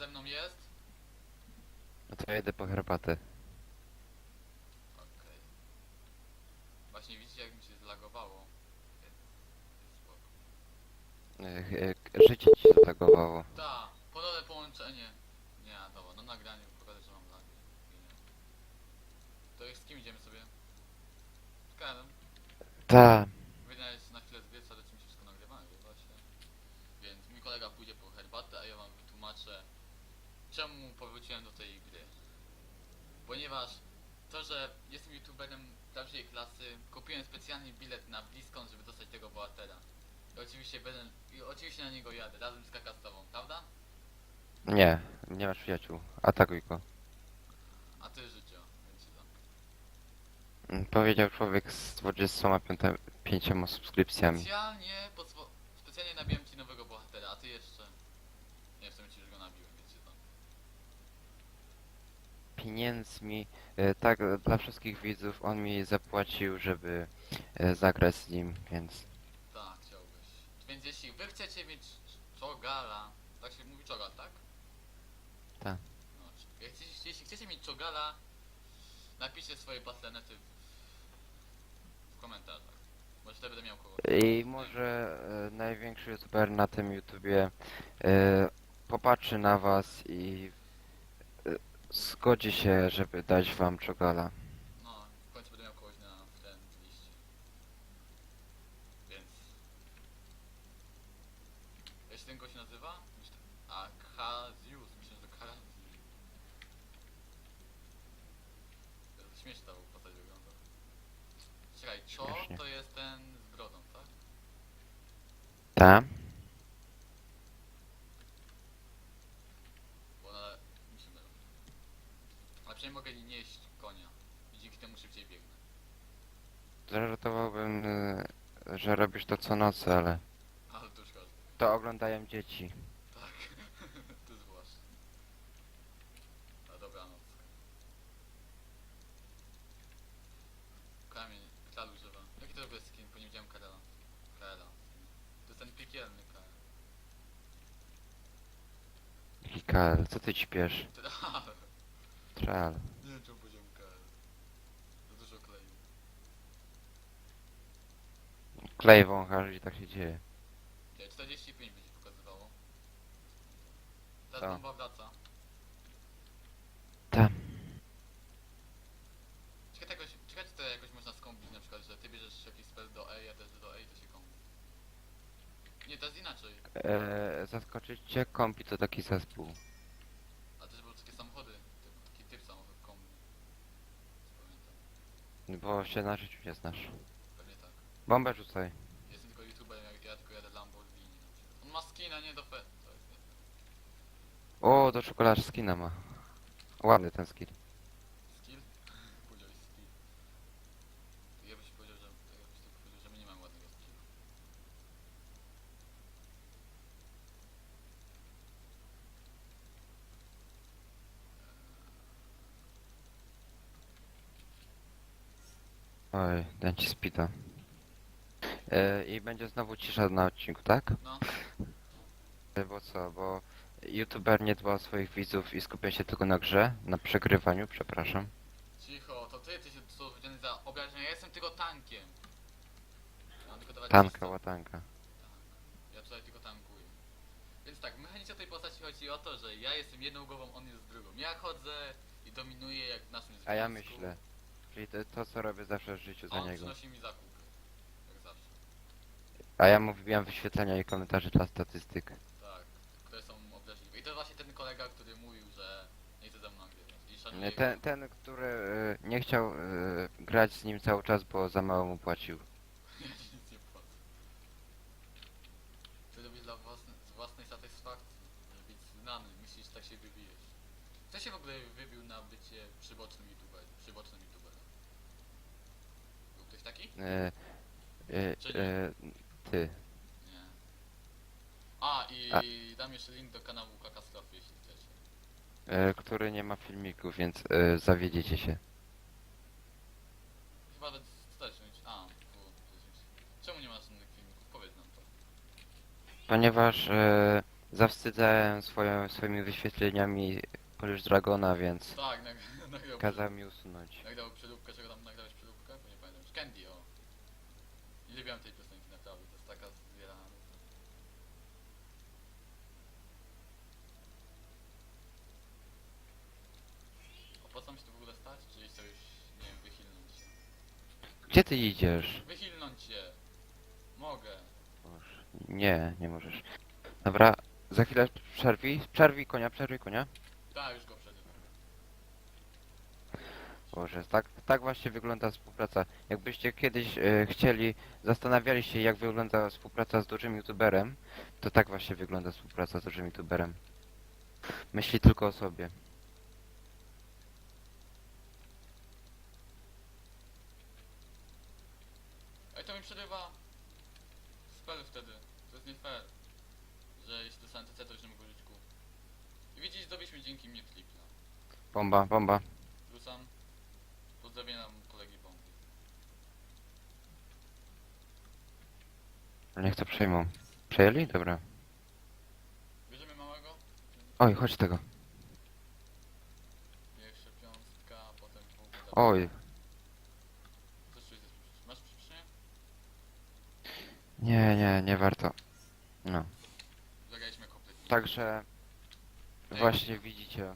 ze mną jest? No to ja idę po herbatę. Okej. Właśnie widzicie jak mi się zlagowało. Jest, jest spoko. Życie ci zatagowało. Ta, ponowne połączenie. Nie, dobra, no nagranie pokażę, że mam lagi. Nie. To jest z kim idziemy sobie? Z Kanem. Ta. Wyjdę na chwilę z wieca, ale czy mi się wszystko nagrywa? Nagrywa się. Więc mój kolega pójdzie po herbatę, a ja wam wytłumaczę, czemu powróciłem do tej gry. Ponieważ to, że jestem youtuberem prawdziwej klasy, kupiłem specjalnie bilet na BlizzCon, żeby dostać tego bohatera. I oczywiście będę, i oczywiście na niego jadę, razem z kakastową, prawda? Nie, nie masz przyjaciół. Atakuj go. A ty życie, więc tam. Mm, Powiedział człowiek z 25 subskrypcjami. Specjalnie, pozwo- specjalnie nabiłem ci nowego bohatera, a ty jeszcze... Nie, w sumie ci już go nabiłem, więc się tam. Pieniędzmi, e, tak, dla wszystkich widzów on mi zapłacił, żeby e, zagrać z nim, więc Tak, chciałbyś. Więc jeśli wy chcecie mieć czogala, tak się mówi czogal, tak? Tak. No, chcecie, jeśli chcecie mieć czogala, napiszcie swoje battle.nety w, w komentarzach. Może wtedy będę miał kogo. I może e, największy youtuber na tym YouTubie e, popatrzy na was i zgodzi się, żeby dać wam czogala. No, w końcu będę miał kogoś na friend liście. Więc... Jak się ten gość nazywa? Myślę... A, Kazius. Myślę, że to Kazius. Śmiesznie ta postać wygląda. Czekaj, co Śmiesznie. to jest ten z brodą, tak? Ta? Bo ona... mi się mylą. Ale przynajmniej mogę nieść konia. I dzięki temu szybciej biegnę. Zażartowałbym, e, że robisz to co nocy, ale Ale to każdy. to oglądają dzieci. Tak, ty zwłaszcza. A dobranoc. Kamień, kral używa. Jaki to jest skin? Bo nie widziałem Karela. Karela. To jest ten piekielny Karel. Mikael, co ty ćpiesz? Tral. Tral. Nie wiem czemu powiedziałem Karel. Za dużo kleju. Klej wąchasz i tak się dzieje. Nie, 45 będzie pokazywało. Ta Co? bomba wraca. Ta. Czekaj, jakoś, czekaj, czy to jakoś można skombić na przykład, że ty bierzesz jakiś spell do E, ja też do E i to się kombi. Nie, to jest inaczej. E, zaskoczyć cię, kompi to taki zespół. A też były takie samochody, taki typ samochód kombi. Pamiętam, Bo się na życiu nie znasz. Bombę rzucaj. Jestem tylko youtuberem, ja, ja tylko jadę Lamborghini. On ma skina, nie do fe... To jest. O, do czekolady skina ma. Ładny ten skin. Skill? Powiedziałeś skill. To ja byś powiedział, że... to Ja byś tylko powiedział, że my nie mamy ładnego skilla. Oj, dam ci speeda. E, I będzie znowu cisza na odcinku, tak? No, E, Bo co, bo youtuber nie dba o swoich widzów i skupia się tylko na grze, na przegrywaniu, przepraszam. cicho, to ty jesteś odpowiedzialny za obrażenia, ja jestem tylko tankiem. Ja mam tylko dawać Tanka, czysto- łatanka. Tak. Ja tutaj tylko tankuję. Więc tak, w mechanice tej postaci chodzi o to, że ja jestem jedną głową, on jest drugą. Ja chodzę i dominuję jak w naszym związku. A ja myślę. Czyli to, to co robię zawsze w życiu A za on niego. przynosi mi. A ja mu wbijam wyświetlenia i komentarze dla statystyk. Tak, które są obraźliwe. I to właśnie ten kolega, który mówił, że nie chce ze mną nagrywać. I szanuje Nie, Ten, ten który e, nie chciał e, grać z nim cały czas, bo za mało mu płacił. Nic nie płacę. Ty robisz dla własnej, z własnej satysfakcji, żeby być znany. Myślisz, tak się wybijesz. Kto się w ogóle wybił na bycie przybocznym youtuberem? Przybocznym youtuberem? Był ktoś taki? E, e, e, ty. Nie. A, i dam jeszcze link do kanału Katastrofy, jeśli chcecie. E, który nie ma filmiku, więc e, zawiedziecie się. Chyba też mieć. A, jest- Czemu nie masz innych filmików? Powiedz nam to. Ponieważ e, zawstydzałem swoją, swoimi wyświetleniami Polish Dragona, więc Tak, nag nagrał, kazał mi usunąć. nagrał przeróbkę, czego tam nagrałeś przeróbkę? Bo nie pamiętam. już. Candy, o. Nie lubiłem tej piosenki naprawdę, to jest taka zbierana. Opłaca mi się to w ogóle stać, czy chcę już, nie wiem, wychilnąć się? Gdzie ty idziesz? Wychilnąć się! Mogę. Boże, Nie, nie możesz. Dobra, za chwilę przerwij, przerwij konia, przerwij konia. Tak, już go przerywam. Boże, tak, tak właśnie wygląda współpraca. Jakbyście kiedyś e, chcieli, zastanawiali się jak wygląda współpraca z dużym youtuberem, to tak właśnie wygląda współpraca z dużym youtuberem. Myśli tylko o sobie. Ej, to mi przerywa spell wtedy. To jest nie fair. Że jeśli dostanę TC, to już nie mogę użyć kół. I widzisz, zdobyliśmy dzięki mnie tripla. Bomba, bomba. Rzucam. Pozdrowienia kolegi bomby. Niech to przejmą. Przejęli? Dobra. Bierzemy małego. Oj, chodź tego. Piąstka, potem pół. Oj? Masz nie, nie, nie warto. No. Zagraliśmy kompletnie. Także właśnie widzicie.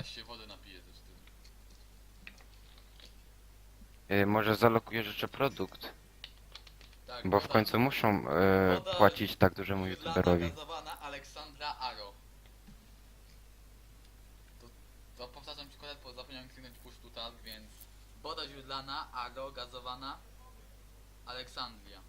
Aż się wodę napije ze wstydu. y, może zalokujesz jeszcze produkt, Tak, bo w woda- końcu muszą y, woda płacić tak dużemu youtuberowi. gazowana Aleksandra Aro. To, to powtarzam ci kolej, bo zapomniałem kliknąć push to talk, więc woda źródlana, Aro, gazowana, Aleksandria.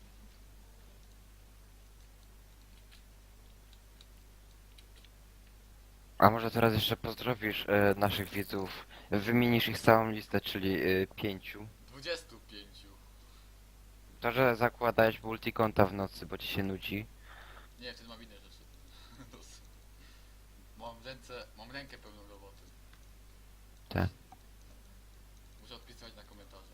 A może teraz jeszcze pozdrowisz e, naszych widzów, wymienisz ich całą listę, czyli e, pięciu. 25. To, że zakładałeś multikonta w nocy, bo ci się nudzi. Nie, wtedy mam inne rzeczy. Mam ręce, mam rękę pełną roboty. Tak. Muszę odpisywać na komentarze.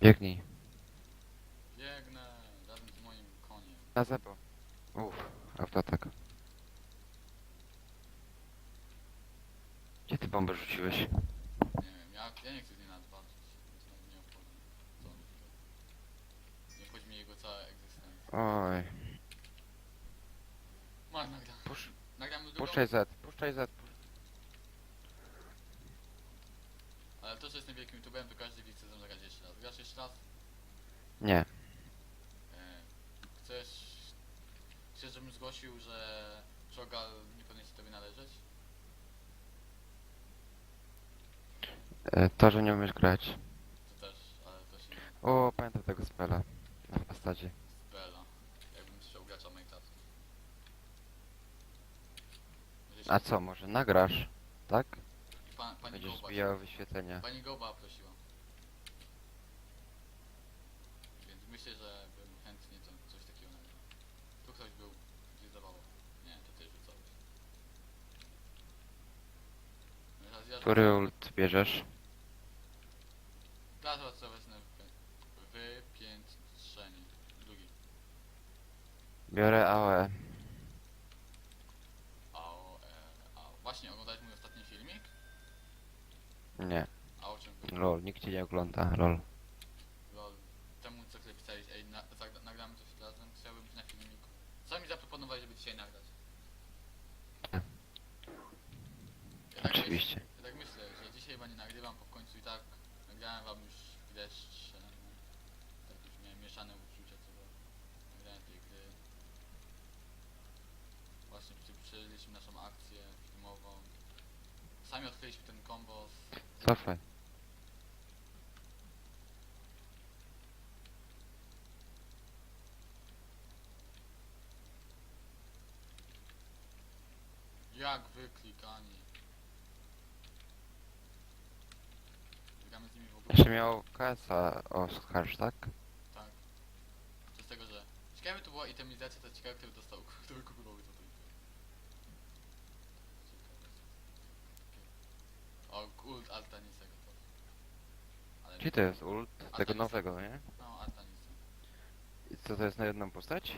Biegnij. Biegnę razem z moim koniem. Na zebo. Uff, autoatak. Gdzie ty bombę rzuciłeś? Nie wiem, ja, ja nie chcę z niej nawet walczyć, więc nawet nie obchodzi. Co on. Nie obchodzi mnie jego cała egzystencja. Oj. Mark, nagram. Pusz, drugą, puszczaj Z, puszczaj Z. ale to, że jestem wielkim youtuberem, to każdy widz chce ze mną zagrać jeszcze raz. Grasz jeszcze raz? Nie. E, chcesz... Chcesz, żebym zgłosił, że Czogal nie powinien się tobie należeć? E, to, że nie umiesz grać. To też, ale to się nie O, pamiętam tego spela. Na postacie. Bela. Jakbym słyszał gracza Minecraft. Będzie A co, może nagrasz? Tak? Pa, pani Będziesz Goba. zbijał wyświetlenia. Pani Goba prosiła. Więc myślę, że bym chętnie to, coś takiego nagrał. Tu ktoś był, gdzie zdawało. Nie, to ty rzucałeś. Który ult bierzesz? Was co wezmę wy- wypiętrzenie. Drugi. Biorę AOE. Ao, e, ao. Właśnie oglądałeś mój ostatni filmik? Nie. A o czym był? Lol, nikt cię nie ogląda. Lol. Temu co klip pisałeś, ej, na, zagra- nagramy coś razem, chciałbym być na filmiku. Co mi zaproponowali, żeby dzisiaj nagrać? Tak. Ja tak Oczywiście. Myślę, ja tak myślę, że dzisiaj chyba nie nagrywam, bo w końcu i tak nagrałem wam już jeszcze, tak już miałem mieszane uczucia co do nagrania tej gry. Właśnie przeżyliśmy naszą akcję filmową. Sami odkryliśmy ten kombo z Cofaj. Jak wy z ogóle. Jeszcze miał KS-a Oskarż, tak? Tak. Przez tego, że ciekawe to była itemizacja, to ciekawe kto by dostał, kto by kupował to. O, kult Altanisego to. Ale Jaki to jest ult? Tego nowego, nie? No, Artanisa. I co to jest na jedną postać?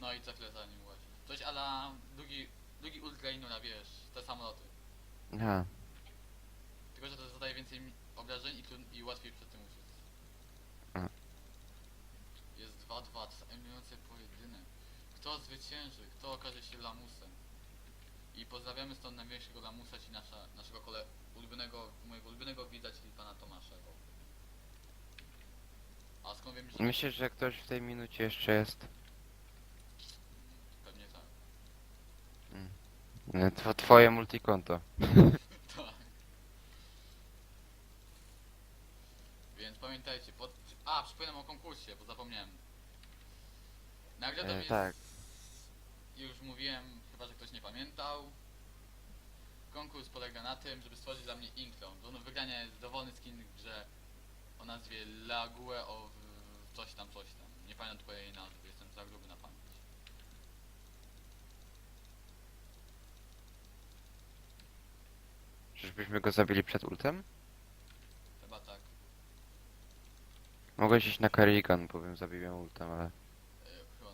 No i co chwilę za nim łazi. Coś ala drugi, drugi ultra inna, wiesz, te samoloty. Aha. Tylko, że to zadaje więcej mi- obrażeń i, trud- i łatwiej przed tym uciec. Jest 2-2, emulujący pojedynek. Kto zwycięży? Kto okaże się lamusem? I pozdrawiamy stąd największego lamusa, czyli nasza, naszego kole ulubionego, mojego ulubionego widza, czyli pana Tomasza. A skąd wiem, że... Myślę, że ktoś w tej minucie jeszcze jest. Pewnie tak. Mm. Tw twoje multikonto. Tak. Więc pamiętajcie, pod... Przypominam o konkursie, bo zapomniałem. Nagrodą E, jest... tak. Już mówiłem, chyba że ktoś nie pamiętał. Konkurs polega na tym, żeby stworzyć dla mnie intro. Do wygrania jest dowolny skin w grze o nazwie Lague of coś tam, coś tam. Nie pamiętam tylko jej nazwy, jestem za gruby na pamięć. Czyżbyśmy go zabili przed ultem? Chyba tak. Mogłeś iść na Karigan, powiem zabiłem ultem, ale... E, no.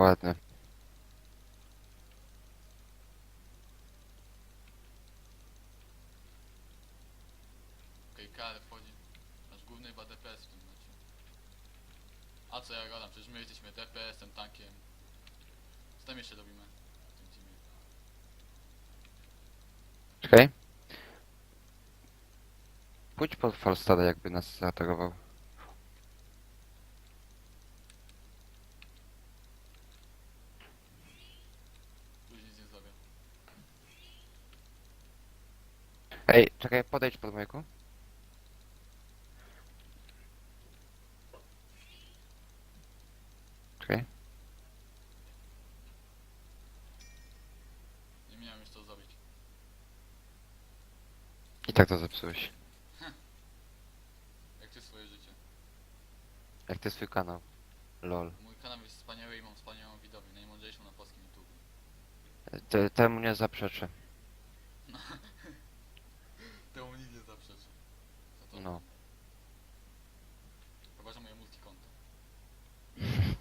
Ładny. Okej, KL wchodzi. Nasz główny chyba DPS w tym meczu. A co ja gadam, przecież my jesteśmy DPS-em, tankiem. Co tam jeszcze robimy w tym teamie? Czekaj. Pójdź pod Falstada, jakby nas zaatakował. Już nic nie zrobię. Ej, czekaj, podejdź pod mojku. Czekaj. Nie miałem już co zrobić. I tak to zepsułeś. Jak ty swoje życie? Jak to jest twój kanał. Lol. Mój kanał jest wspaniały i mam wspaniałą widownię, najmądrzejszą na polskim YouTube. Te, temu nie zaprzeczę. Temu nic nie zaprzeczy. Za to No. Chyba, że moje multikonto. E,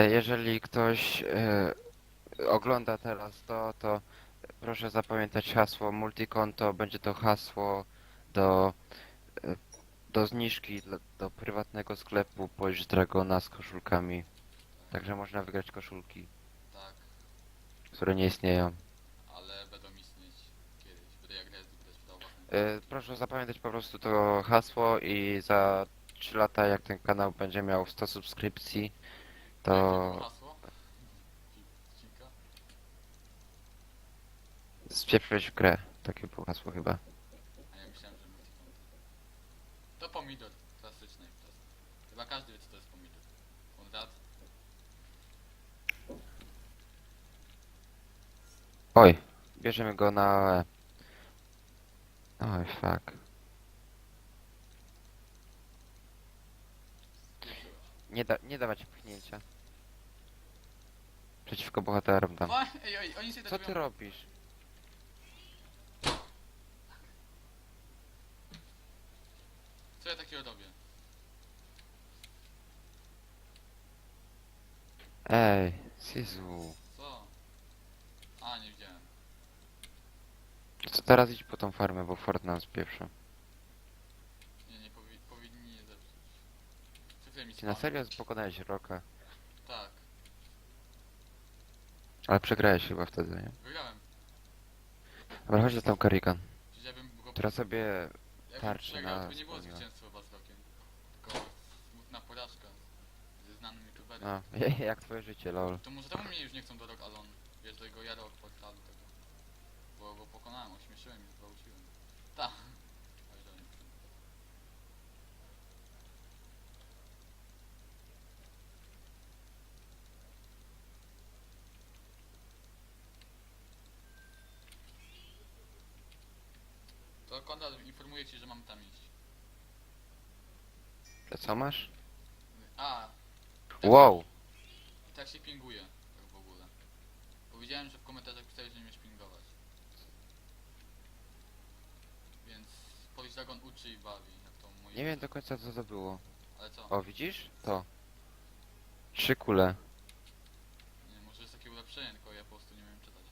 Jeżeli ktoś e, ogląda teraz to, to proszę zapamiętać hasło multikonto. Będzie to hasło do, e, do zniżki do prywatnego sklepu Polish Dragona z koszulkami. Także można wygrać koszulki, Tak, które nie istnieją. ale będą istnieć kiedyś. Będę jak. E, Proszę zapamiętać po prostu to hasło i za 3 lata jak ten kanał będzie miał 100 subskrypcji, to spieprzyłeś w grę. Takie było hasło chyba. A ja myślałem, że multikonto. To pomidor, klasyczny imprez. Chyba każdy wie co to jest pomidor. Konrad? Oj, bierzemy go na... E. Oj, fuck. Nie, da, nie dawać pchnięcia. Przeciwko bohaterom tam. Wa- Ej, ej, oni się Co ty robisz? Co ja takiego robię? Ej, Sizu. Co? A, nie widziałem. Co teraz idź po tą farmę, bo Ford nam spieprza. Nie, nie powi powinni je zepsuć. Co chwilę mi Ty na serio pokonałeś Roka? Tak, Ale przegrałeś chyba wtedy, nie? wygrałem. Dobra, chodź do tam Karikan. Przecież ja bym go... Teraz sobie... jakbym tarczy przegrał, na to by nie było spełniła. zwycięstwa chyba z rokiem. Tylko smutna porażka ze znanym youtuberem. No, jak twoje życie, lol. To może temu mnie już nie chcą do Rock Alon. Wiesz, do jego jaro od portalu tego. Bo go pokonałem, ośmieszyłem i zgwałciłem. Ta. Oj, to nie. To To Konrad informuje ci, że mamy tam iść. To co masz? A. tak Wow! się- Tak się pinguje, tak w ogóle. Powiedziałem, że w komentarzach pisałeś, że nie umiesz pingować. Więc Polish Dragon uczy i bawi, jak to moi... Nie wiem do końca co to było. Ale co? O, widzisz? To. Trzy kule. Nie, może jest takie ulepszenie, tylko ja po prostu nie umiem czytać.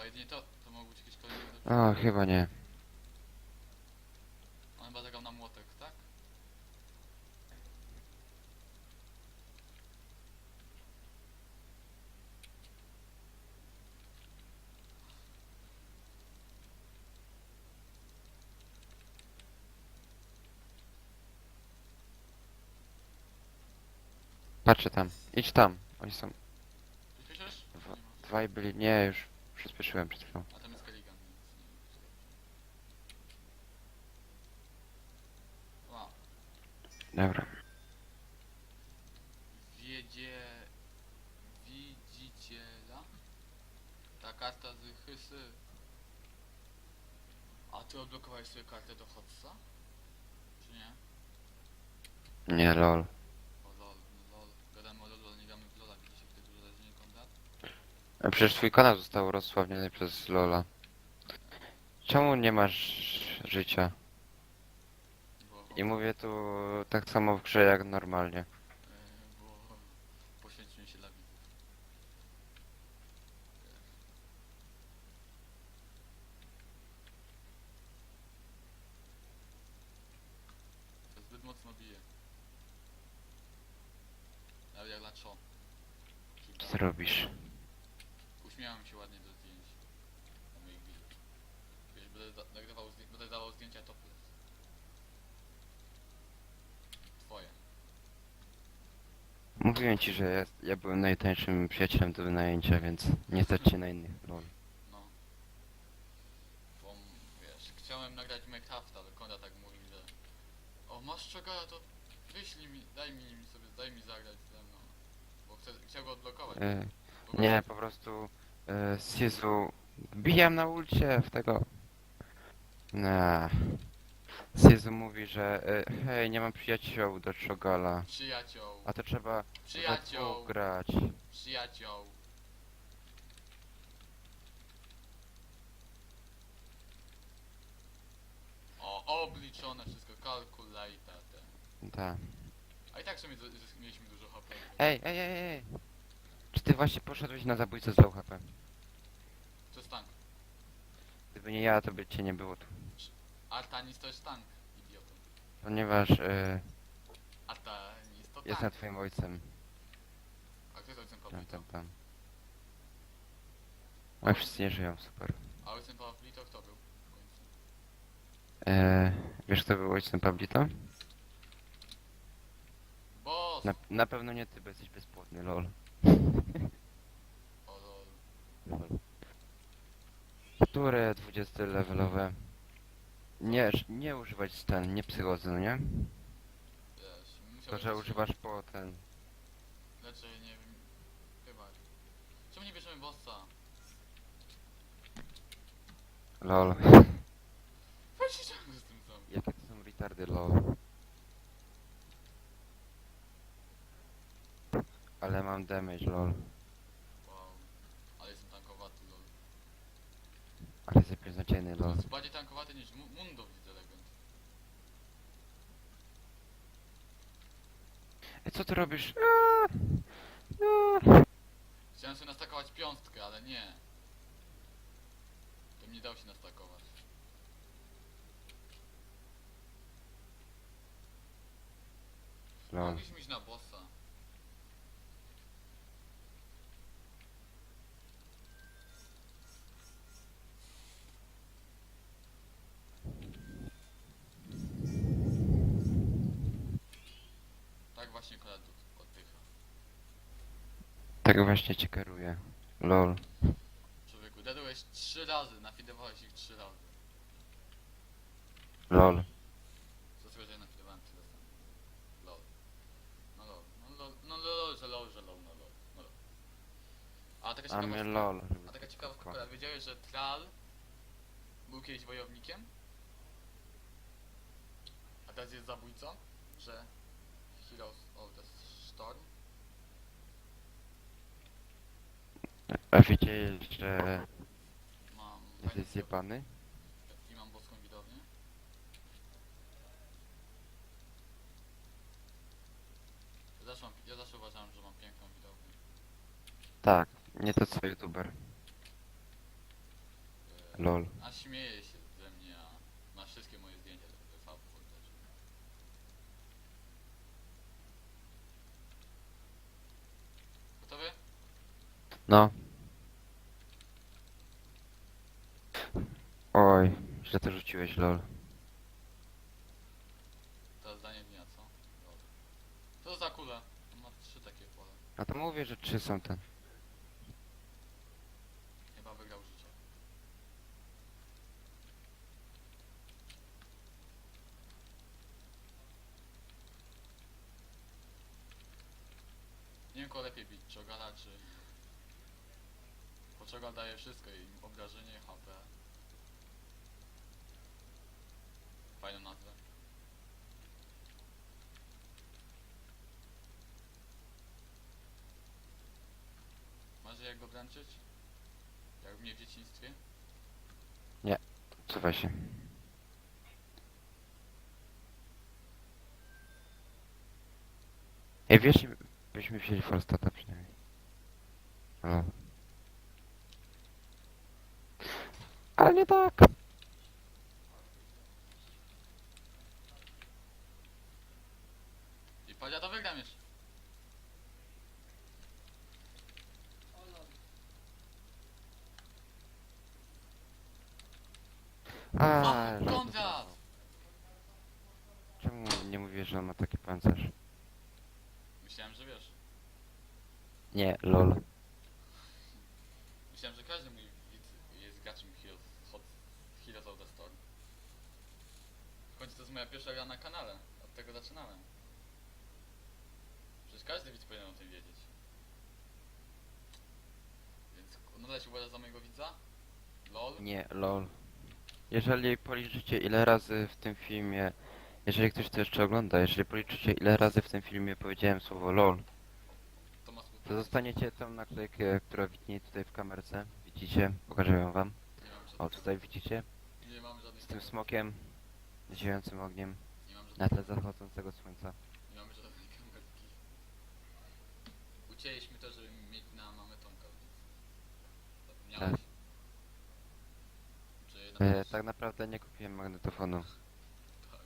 Bo jedynie to, to mogło być jakieś kolejne. O, chyba nie. On chyba zagrał na młotek, tak? Patrzę tam. Idź tam. Oni są. Dwaj byli. Nie, już przyspieszyłem przed chwilą. A tam jest Kaligan, Wow. Dobra. Wiedzie... Widziciela? Ta karta z Hysy. A ty odblokowałeś sobie kartę do Hotsa? Czy nie? Nie, lol. O lol, no lol. Gadamy o lol, ale nie gramy w lola, widzicie wtedy dużo razy Konrad? Przecież twój kanał został rozsławniony przez Lola. Czemu nie masz życia? I mówię tu tak samo w grze jak normalnie. e, bo... Poświęciłem się dla widzów. To zbyt mocno bije. Nawet jak laczo. Co ty robisz? Uśmiałem się ładnie do zdjęć. Na moich widzów. Wiesz, będę, da- nagrywał, zdję- będę dawał zdjęcia topless. Twoje. Mówiłem ci, że ja, ja byłem najtańszym przyjacielem do wynajęcia, więc nie stać się na innych. Lol. No. Bo, wiesz, chciałem nagrać Minecrafta, ale Konrad tak mówił, że o, masz czogara, to wyślij mi, daj mi sobie, daj mi zagrać ze mną. Bo chcę, chciał go odblokować. E, Bo nie, po prostu e, Sizu bijam na ulcie w tego. Nah. Sizu mówi, że e, hej, nie mam przyjaciół do Czogala. Przyjaciół, A to trzeba we przyjaciół, dwóch grać. przyjaciół. O, obliczone wszystko, calculated. Tak. A i tak w sumie z- z- mieliśmy dużo HP. Ej, ej, ej, ej. Czy ty właśnie poszedłeś na zabójcę z low HP? To jest tank. Gdyby nie ja, to by cię nie było tu. Artanis to jest tank, idioto. Ponieważ e, Artanis to jestem tank. twoim ojcem. A kto jest ojcem Tam, Pawlito? tam, tam. Oj, wszyscy nie żyją, super. A ojcem Pawlito kto był w końcu? E, wiesz kto był ojcem Pablito? Boss! Na, na pewno nie ty, bo jesteś bezpłodny, lol. O lol. Które 20 levelowe? Nie, nie używać stan, nie psychozy, no nie? Wiesz, To, że używasz po ten... Raczej nie wiem... Chyba. Czemu nie bierzemy bossa? lol. Weź się ciągle z tym zombie. Jakie to są retardy, lol. Ale mam damage, lol. Wow. Ale jestem tankowaty, lol. Ale jest beznadziejny, lol. Jest bardziej tankowaty niż Mu- Mundo widzę legend. Ej, co ty robisz? Aaa! Aaa! Chciałem sobie nastakować piąstkę, ale nie. To nie dał się nastakować. Lol. Mogliśmy iść na bossa. Tak właśnie cię kieruję. Lol. Człowieku, dedłeś trzy razy, nafidowałeś ich trzy razy. Lol. Dlaczego, że ja nafidowałem tyle razy? Lol. No lol, no lol, no lol, że lol, że lol, no lol, no lol. A taka A ciekawostka, lol. a taka ciekawostka że Tral był kiedyś wojownikiem, a teraz jest zabójcą, że Heroes of the Storm. A wiecie, że Mam fajny jesteś zjebany? i mam boską widownię. Ja zawsze, mam, ja zawsze uważałem, że mam piękną widownię. Tak, nie to co youtuber. E, Lol. A śmieje się ze mnie, a ma wszystkie moje zdjęcia do TV też. Gotowy? No. Oj, źle to rzuciłeś, lol. To zdanie dnia, co? Dobra. Co za kula? On ma trzy takie pole. No to mówię, że trzy są ten. Chyba wygrał życie. Nie wiem, kogo lepiej bić, Czogala czy... Bo Czogal daje wszystko i obrażenie, HP. Fajną nazwę. Masz jak go dręczyć? Jak mnie w dzieciństwie? Cofaj się. Ej, wiesz, byśmy wzięli Forstata przynajmniej. No. Ale nie tak. I patrz, ja to wygram jeszcze. A, Konrad! znowu. Czemu nie mówisz, że on ma taki pancerz? Myślałem, że wiesz. Nie, lol. Myślałem, że każdy mój widz jest graczem Heroes, hot, Heroes of the Storm. Końcu to jest moja pierwsza gra na kanale. Od tego zaczynałem. Przecież każdy widz powinien o tym wiedzieć. Więc nadal się uważa za mojego widza? LOL? Nie, lol. Jeżeli policzycie ile razy w tym filmie, jeżeli ktoś to jeszcze ogląda, jeżeli policzycie ile razy w tym filmie powiedziałem słowo lol, To ma smutno. to dostaniecie tą naklejkę, która widnieje tutaj w kamerce. Widzicie? Pokażę ją wam. Nie mam O, tutaj widzicie? nie Z tym smokiem, ziejącym ogniem, nie mam na tle zachodzącego słońca. nie mamy żadnej kamerki. Ucięliśmy to, żeby mieć na mamy Tomka. Zapomniałeś? Tak. E, naprawdę- tak naprawdę nie kupiłem magnetofonu, tak.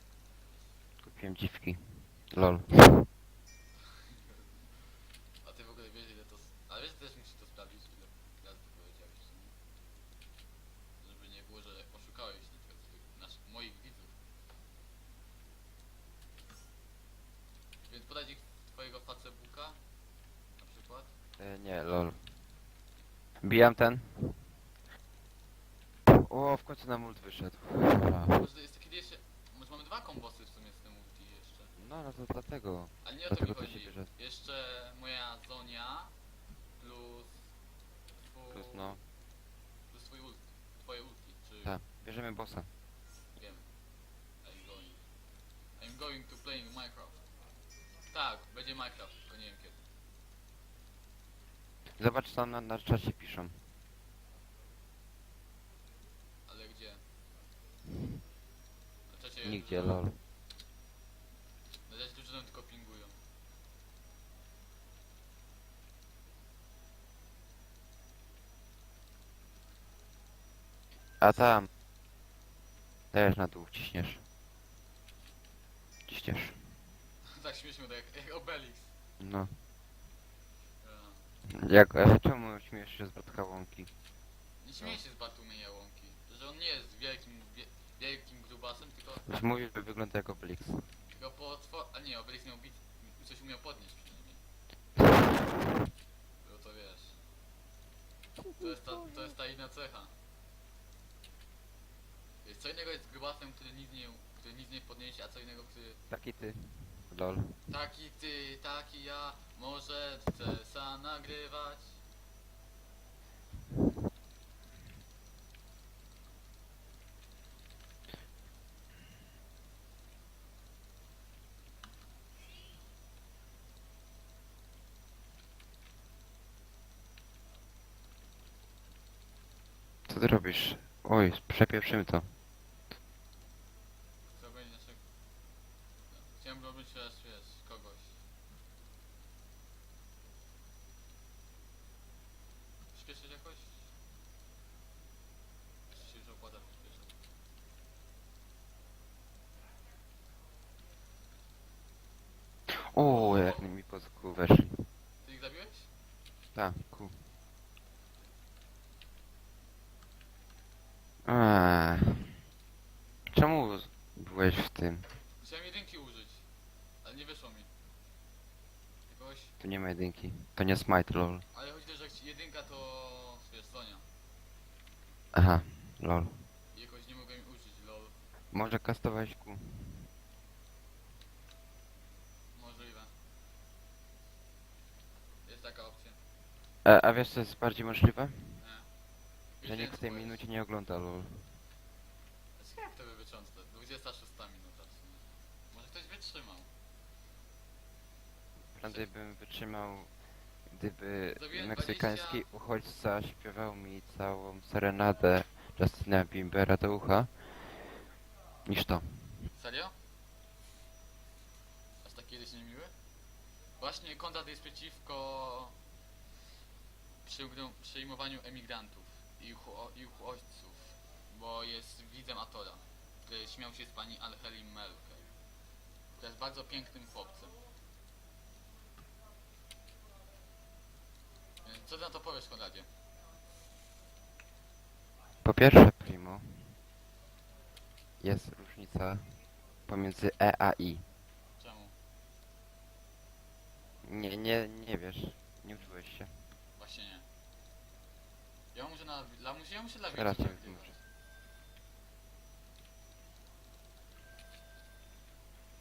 kupiłem dziwki. Lol. A ty w ogóle wiesz ile to... Ale wiesz, też musisz to sprawdzić, ile razy to powiedziałeś? Żeby nie było, że oszukałeś na przykład swoich, nasz, moich widzów. Więc podać ich twojego facebooka, na przykład. E, nie, lol. Bijam ten. O, w końcu nam ult wyszedł. A. Może to jest takie jeszcze... Może mamy dwa kombosy w sumie z tym ulti jeszcze. No, no to dlatego. Ale nie o to mi Dlatego to się chodzi. bierze. Jeszcze moja Zonia plus... Twój, Plus no, Plus twój ulti. Twoje ulti, czy... tak. Bierzemy bossa. Wiem. I'm going. I'm going to play Minecraft. Tak, będzie Minecraft, tylko nie wiem kiedy. Zobacz co na, na czacie piszą. Ale gdzie? Na czacie... Nigdzie, lol. Na czacie drużyną tylko pingują. A tam. Też na dół ciśniesz. Ciśniesz. tak śmieszmy, tak jak, jak Obelix. No. Ja. Jak, e, czemu śmiesz się z bratka łąki? Nie śmieję się z Bartłomieja Łąki. Że on nie jest wielkim, wie, wielkim Już mówił, że wygląda jak Obelix. tylko po... A nie, Obelix miał bić... Coś umiał podnieść przynajmniej. No to wiesz. To jest ta, to jest ta inna cecha. Jest co innego jest grubasem, który nic nie, który nic nie podniesie, a co innego, który Taki ty. Lol. taki ty, taki ja, może chce sa nagrywać. Co ty robisz? Oj, przepieprzymy to. Co będzie naszego... Chciałem robić teraz, wiesz, kogoś. Śpieszyć jakoś? Czy się już opłata przyspieszyć? O, jak mi pod kół weszli. Ty ich zabiłeś? Tak, ku. Eee. Czemu byłeś w tym? Chciałem jedynki użyć, ale nie wyszło mi. Jakoś... Tu nie ma jedynki. To nie smite lol. Ale chodzi też, że jak ci jedynka to... wiesz, Sonia. Aha, lol. I jakoś nie mogłem użyć, lol. Może kastowałeś ku. Możliwe. Jest taka opcja. E, a wiesz co jest bardziej możliwe? Nie. Że nikt w tej minucie nie ogląda lol. Znaczy jak to by wycząć? 26 minuta w sumie. Może ktoś wytrzymał. Prędzej bym wytrzymał, gdyby Zrobiłem meksykański uchodźca śpiewał mi całą serenadę Justina Biebera do ucha, niż to. Serio? Aż tak kiedyś niemiły? Właśnie Konrad jest przeciwko przyjm- przyjmowaniu emigrantów i, ucho- i uchodźców, bo jest widzem Atora, który śmiał się z pani Angeli Merkel, która jest bardzo pięknym chłopcem. Więc Co ty na to powiesz, Konradzie? Po pierwsze, Primo, jest różnica pomiędzy E a I. Czemu? Nie, nie, nie wiesz, nie uczyłeś się. Właśnie nie. Ja muszę na... Dla, muszę, ja muszę dla Teraz cię nagrywać. wymuszę.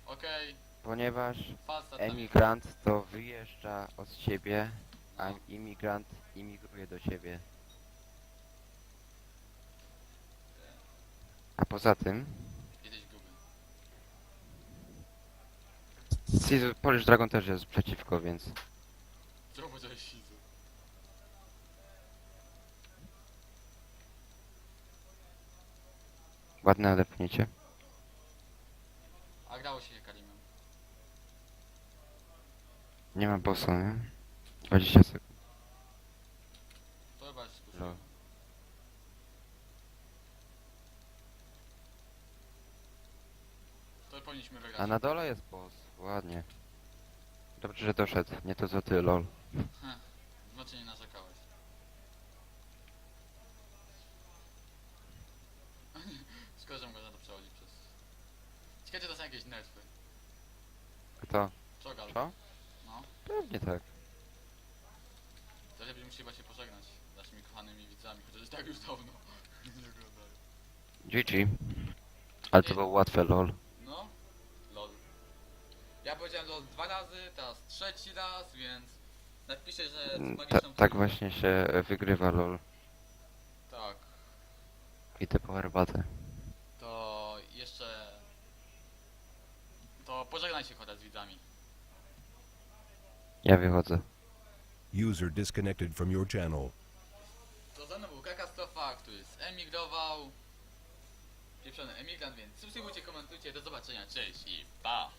Okej, Ponieważ falsta emigrant to wyjeżdża od ciebie, a imigrant imigruje do ciebie. A poza tym, Jesteś gruby. Caesar Polish Dragon też jest przeciwko, więc Czemu powiedziałeś sizu? ładne odepchnięcie. A grało się Karimem. Nie ma bossa, nie? 20 sekund. To chyba jest No. spuszczone. To powinniśmy wygrać. A na dole jest boss, ładnie. Dobrze, że doszedł, nie to co ty, lol. Znaczy nie narzekałeś. Szkoda, że mogę na to przechodzić przez... Ciekawe, czy to są jakieś nerfy. Kto? Czogal. Co? No. Pewnie tak. To będziemy musieli się pożegnać z naszymi kochanymi widzami, chociaż i tak już dawno nie oglądają. GG. Ale to było łatwe, lol. No, lol. Ja powiedziałem lol dwa razy, teraz trzeci raz, więc napiszę, że z Mm, Ta, magiczną tak trójką- właśnie się e, wygrywa, lol. Tak, Idę po herbatę. to jeszcze... To pożegnaj się chociaż z widzami. Ja wychodzę. User disconnected from your channel. To ze mną był Katastrofa, który emigrował. Pieprzony emigrant, więc subskrybujcie, komentujcie, do zobaczenia, cześć i pa!